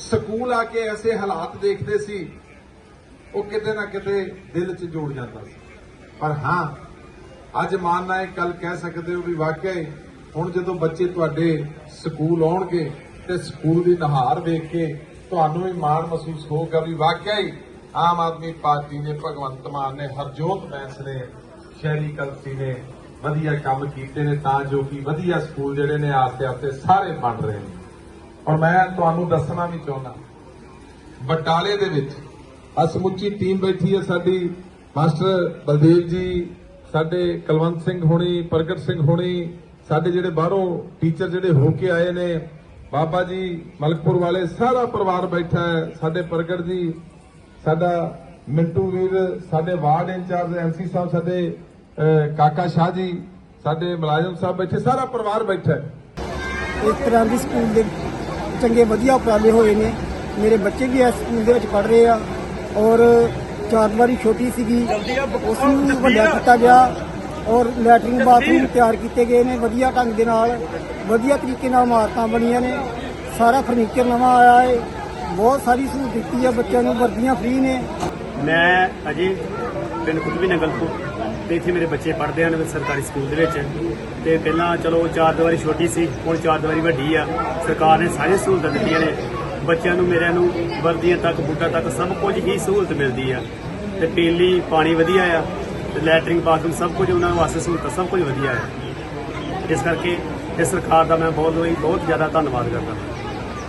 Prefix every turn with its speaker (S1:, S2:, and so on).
S1: School ਆ ਕੇ ਐਸੇ ਹਾਲਾਤ ਦੇਖਦੇ ਸੀ, ਉਹ ਕਿਤੇ ਨਾ ਕਿਤੇ ਦਿਲ 'ਚ ਜੋੜ ਜਾਂਦਾ ਸੀ। ਪਰ ਹਾਂ, ਅੱਜ ਮਾਨਨਾ ਇਹ ਕੱਲ ਕਹਿ ਸਕਦੇ ਹੋ ਵੀ ਵਾਕਿਆ ਹੀ ਹੁਣ ਜਦੋਂ ਬੱਚੇ ਤੁਹਾਡੇ ਸਕੂਲ ਆਉਣਗੇ ਤੇ ਸਕੂਲ ਦੀ ਨਹਾਰ ਦੇਖ ਕੇ ਤੁਹਾਨੂੰ ਵੀ ਮਾਣ ਮਹਿਸੂਸ ਹੋਊਗਾ ਵੀ ਵਾਕਿਆ ਹੀ ਆਮ ਆਦਮੀ ਪਾਰਟੀ ਨੇ, ਭਗਵੰਤ ਮਾਨ ਨੇ, ਹਰਜੋਤ ਬੈਂਸ ਨੇ, ਸ਼ਹਿਰੀ ਕਲਸੀ ਨੇ ਵਧੀਆ ਕੰਮ ਕੀਤੇ ਨੇ ਤਾਂ ਜੋ ਕਿ ਵਧੀਆ ਸਕੂਲ ਜਿਹੜੇ ਨੇ ਆਸਤੇ ਆਸਤੇ ਸਾਰੇ ਬਣ ਰਹੇ ਨੇ। ਔਰ ਮੈਂ ਤੁਹਾਨੂੰ ਦੱਸਣਾ ਵੀ ਚਾਹੁੰਦਾ। ਬਟਾਲੇ ਦੇ ਵਿੱਚ ਆ ਟੀਮ ਬੈਠੀ ਹੈ ਸਾਡੀ ਮਾਸਟਰ ਬਲਦੇਵ ਜੀ, ਸਾਡੇ ਕੁਲਵੰਤ ਸਿੰਘ ਹੋਣੀ, ਪ੍ਰਗਟ ਸਿੰਘ ਹੋਣੀ, ਸਾਡੇ ਜਿਹੜੇ ਬਾਹਰੋਂ ਟੀਚਰ ਜਿਹੜੇ ਹੋ ਕੇ ਆਏ ਨੇ, ਬਾਬਾ ਜੀ, ਮਲਕਪੁਰ ਵਾਲੇ, ਸਾਰਾ ਪਰਿਵਾਰ ਬੈਠਾ ਹੈ, ਸਾਡੇ ਪ੍ਰਗਟ ਜੀ, ਸਾਡਾ ਮਿੰਟੂ ਵੀਰ, ਸਾਡੇ ਵਾਰਡ ਇੰਚਾਰਜ ਐਮਸੀ ਸਾਹਿਬ, ਸਾਡੇ ਕਾਕਾ ਸ਼ਾਹ ਜੀ, ਸਾਡੇ ਮੁਲਾਜ਼ਮ ਸਾਹਿਬ ਬੈਠੇ, ਸਾਰਾ ਪਰਿਵਾਰ ਬੈਠਾ ਹੈ।
S2: ਇਸ ਤਰ੍ਹਾਂ ਦੀ ਸਕੂਲ ਦੇ ਚੰਗੇ ਵਧੀਆ ਉਪਰਾਲੇ ਹੋਏ ਨੇ। ਮੇਰੇ ਬੱਚੇ ਵੀ ਇਸ ਸਕੂਲ ਦੇ ਵਿੱਚ ਪੜ੍ਹ ਰਹੇ ਆ ਔਰ ਚਾਰ ਵਾਰੀ ਛੋਟੀ ਸੀਗੀ। ਉਸ ਨੂੰ ਵੱਡਾ ਕੀਤਾ ਗਿਆ ਔਰ ਲੈਟਰਿੰਗ ਬਾਥਰੂਮ ਤਿਆਰ ਕੀਤੇ ਗਏ ਨੇ ਵਧੀਆ ਢੰਗ ਦੇ ਨਾਲ। ਵਧੀਆ ਤਰੀਕੇ ਨਾਲ ਇਮਾਰਤਾਂ ਬਣੀਆਂ ਨੇ। ਸਾਰਾ ਫਰਨੀਚਰ ਨਵਾਂ ਆਇਆ ਹੈ ਬਹੁਤ ਸਾਰੀ ਸਹੂਲਤ ਦਿੱਤੀ ਹੈ ਬੱਚਿਆਂ ਨੂੰ ਵਰਦੀਆਂ ਫ੍ਰੀ ਨੇ।
S3: ਮੈਂ ਅਜੇ ਪਿੰਡ ਕੁਤਬੀ ਨਗਲ ਤੋਂ ਤੇ ਇੱਥੇ ਮੇਰੇ ਬੱਚੇ ਪੜ੍ਹਦੇ ਹਨ ਸਰਕਾਰੀ ਸਕੂਲ ਦੇ ਵਿੱਚ। ਤੇ ਪਹਿਲਾਂ ਚਲੋ ਚਾਰ ਦੀਵਾਰੀ ਛੋਟੀ ਸੀ, ਹੁਣ ਚਾਰ ਦੀਵਾਰੀ ਵੱਡੀ ਆ। ਸਰਕਾਰ ਨੇ ਸਾਰੀਆਂ ਸਹੂਲਤਾਂ ਦਿੱਤੀਆਂ ਨੇ। ਬੱਚਿਆਂ ਨੂੰ, ਮੇਰਿਆਂ ਨੂੰ ਵਰਦੀਆਂ ਤੱਕ, ਬੂਟਾਂ ਤੱਕ ਸਭ ਕੁਝ ਹੀ ਸਹੂਲਤ ਮਿਲਦੀ ਆ। ਤੇ ਪੀਣ ਲਈ ਪਾਣੀ ਵਧੀਆ ਆ, ਤੇ ਲੈਟਰਿੰਗ, ਬਾਥਰੂਮ ਸਭ ਕੁਝ ਉਹਨਾਂ ਵਾਸਤੇ ਸਹੂਲਤਾਂ ਸਭ ਕੁਝ ਵਧੀਆ ਆ। ਇਸ ਕਰਕੇ ਇਸ ਸਰਕਾਰ ਦਾ ਮੈਂ ਬਹੁਤ ਹੀ ਬਹੁਤ ਜ਼ਿਆਦਾ ਧੰਨਵਾਦ ਕਰਦਾ।